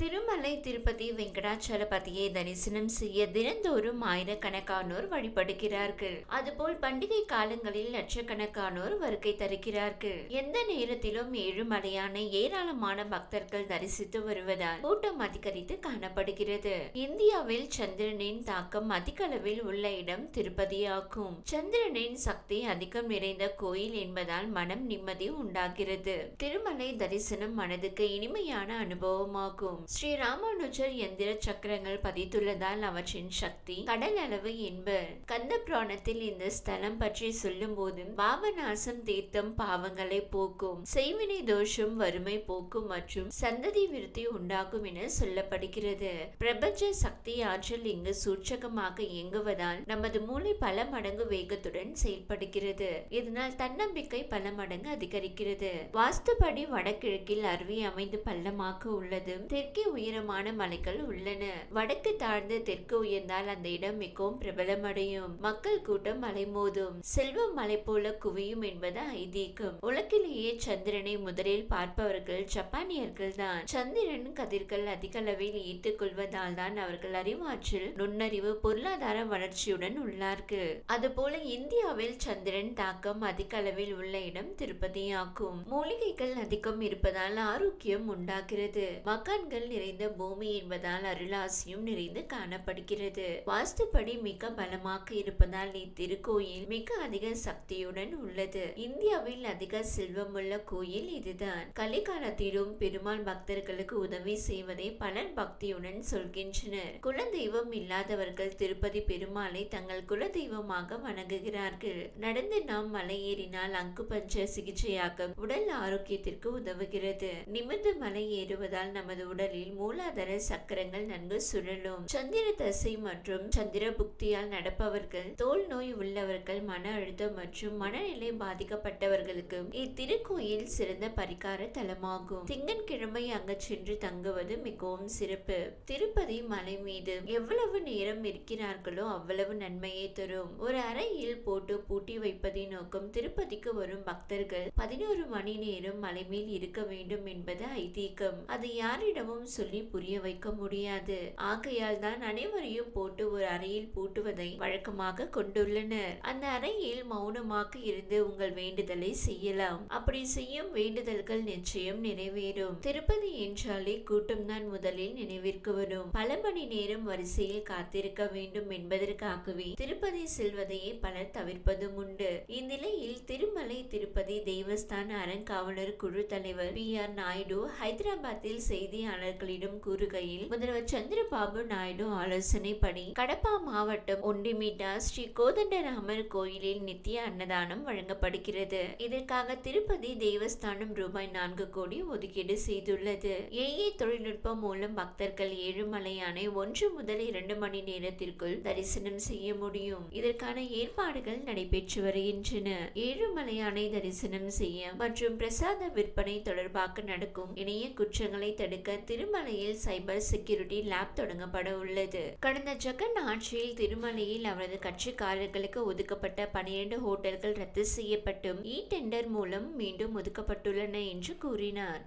திருமலை திருப்பதி வெங்கடாச்சலபதியை தரிசனம் செய்ய தினந்தோறும் ஆயிரக்கணக்கானோர் வழிபடுகிறார்கள். அதுபோல் பண்டிகை காலங்களில் லட்சக்கணக்கானோர் வருகை தருகிறார்கள். எந்த நேரத்திலும் ஏழுமலையான ஏராளமான பக்தர்கள் தரிசித்து வருவதால் கூட்டம் அதிகரித்து காணப்படுகிறது. இந்தியாவில் சந்திரனின் தாக்கம் அதிக அளவில் உள்ள இடம் திருப்பதியாகும். சந்திரனின் சக்தி அதிகம் நிறைந்த கோயில் என்பதால் மனம் நிம்மதி உண்டாகிறது. திருமலை தரிசனம் மனதுக்கு இனிமையான அனுபவமாகும். ஸ்ரீ ராமானுஜர் எந்திர சக்கரங்கள் பதித்துள்ளதால் அவற்றின் சக்தி கடல் அளவு என்பர் கந்த புராணத்தில் இந்த ஸ்தலம் பற்றி சொல்லும் போது பாவநாசம் தீர்த்தம் பாவங்களை போக்கும் செய்வினை தோஷம் வறுமை போக்கும் மற்றும் சந்ததி விருத்தி உண்டாகும் என சொல்லப்படுகிறது. பிரபஞ்ச சக்தி ஆற்றல் இங்கு சூட்சகமாக இயங்குவதால் நமது மூளை பல மடங்கு வேகத்துடன் செயல்படுகிறது. இதனால் தன்னம்பிக்கை பல மடங்கு அதிகரிக்கிறது. வாஸ்துபடி வடகிழக்கில் அருவி அமைந்து பள்ளமாக உள்ளது தெற்கு உயரமான மலைகள் உள்ளன. வடக்கு தாழ்ந்து தெற்கு உயர்ந்தால் அந்த இடம் மிகவும் பிரபலமடையும். மக்கள் கூட்டம் அலைமோதும் செல்வம் மலை போல குவியும் என்பது ஐதீகம். உலகிலேயே சந்திரனை முதலில் பார்ப்பவர்கள் ஜப்பானியர்கள் தான். சந்திரன் கதிர்கள் அதிக அளவில் ஈர்த்துக் கொள்வதால் தான் அவர்கள் அறிவாற்றல் நுண்ணறிவு பொருளாதார வளர்ச்சியுடன் உள்ளார்கள். அதுபோல இந்தியாவில் சந்திரன் தாக்கம் அதிக அளவில் உள்ள இடம் திருப்பதியாகும். மூலிகைகள் அதிகம் இருப்பதால் ஆரோக்கியம் உண்டாகிறது. மகான்கள் நிறைந்த பூமி என்பதால் அருளாசியும் நிறைந்து காணப்படுகிறது. வாஸ்துப்படி மிக பலமாக இருப்பதால் இத்திருக்கோயில் மிக அதிக சக்தியுடன் உள்ளது. இந்தியாவில் அதிக செல்வமுள்ள கோயில் இதுதான். கலிகாலத்திலும் பெருமாள் பக்தர்களுக்கு உதவி செய்வதை பலர் பக்தியுடன் சொல்கின்றனர். குலதெய்வம் இல்லாதவர்கள் திருப்பதி பெருமாளை தங்கள் குலதெய்வமாக வணங்குகிறார்கள். நடந்து நாம் மலை ஏறினால் அங்கு பஞ்ச சிகிச்சையாக உடல் ஆரோக்கியத்திற்கு உதவுகிறது. நிமிர்ந்து மலை ஏறுவதால் நமது உடலில் மூலாதார சக்கரங்கள் நன்கு சுழலும். சந்திர தசை மற்றும் சந்திர புக்தியால் நடப்பவர்கள் தோல் நோய் உள்ளவர்கள் மன அழுத்தம் மற்றும் மனநிலை பாதிக்கப்பட்டவர்களுக்கு இத்திருக்கோயில் சிறந்த பரிகார தலமாகும். திங்கட்கிழமை அங்கு சென்று தங்குவது மிகவும் சிறப்பு. திருப்பதி மலை மீது எவ்வளவு நேரம் இருக்கிறார்களோ அவ்வளவு நன்மையை தரும். ஒரு அறையில் போட்டு பூட்டி வைப்பதை நோக்கம் திருப்பதிக்கு வரும் பக்தர்கள் பதினோரு மணி நேரம் மலை மேல் இருக்க வேண்டும் என்பது ஐதீகம். அது யாரிடமும் சொல்லி புரிய வைக்க முடியாது. ஆகையால் தான் அனைவரையும் போட்டு ஒரு அறையில் பூட்டுவதை வழக்கமாக கொண்டுள்ளனர். அந்த அறையில் மௌனமாக இருந்து உங்கள் வேண்டுதலை செய்யலாம். அப்படி செய்யும் வேண்டுதல்கள் நிச்சயம் நிறைவேறும். திருப்பதி என்றாலே கூட்டம் தான் முதலில் நினைவிற்கு வரும். பல மணி நேரம் வரிசையில் காத்திருக்க வேண்டும் என்பதற்காகவே திருப்பதி செல்வதையே பலர் தவிர்ப்பதும் உண்டு. இந்நிலையில் திருமலை திருப்பதி தேவஸ்தான அறங்காவலர் குழு தலைவர் பி ஆர் நாயுடு ஹைதராபாத்தில் செய்தியாளர் செய்தியாளர்களிடம் கூறுகையில் முதல்வர் சந்திரபாபு நாயுடு ஆலோசனைப்படி கடப்பா மாவட்டம் ஒண்டிமிட்டா ஸ்ரீ கோதண்டராமர் கோயிலில் நித்திய அன்னதானம் வழங்கப்படுகிறது. இதற்காக திருப்பதி தேவஸ்தானம் ரூபாய் நான்கு கோடி ஒதுக்கீடு செய்துள்ளது. ஏஏ தொழில்நுட்பம் மூலம் பக்தர்கள் ஏழுமலையானை ஒன்று முதல் இரண்டு மணி நேரத்திற்குள் தரிசனம் செய்ய முடியும். இதற்கான ஏற்பாடுகள் நடைபெற்று வருகின்றன. ஏழுமலையானை தரிசனம் செய்ய மற்றும் பிரசாத விற்பனை தொடர்பாக நடக்கும் இணைய குற்றங்களை தடுக்க திருமலையில் சைபர் செக்யூரிட்டி லேப் தொடங்கப்பட உள்ளது. கடந்த ஜெகன் ஆட்சியில் திருமலையில் அவரது கட்சிக்காரர்களுக்கு ஒதுக்கப்பட்ட பனிரெண்டு ஹோட்டல்கள் ரத்து செய்யப்பட்டும். இ டெண்டர் மூலம் மீண்டும் ஒதுக்கப்பட்டுள்ளன என்று கூறினார்.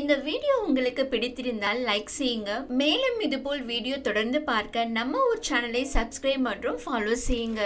இந்த வீடியோ உங்களுக்கு பிடித்திருந்தால் லைக் செய்யுங்க. மேலும் இதுபோல் வீடியோ தொடர்ந்து பார்க்க நம்ம ஒரு சேனலை சப்ஸ்கிரைப் மற்றும் ஃபாலோ செய்யுங்க.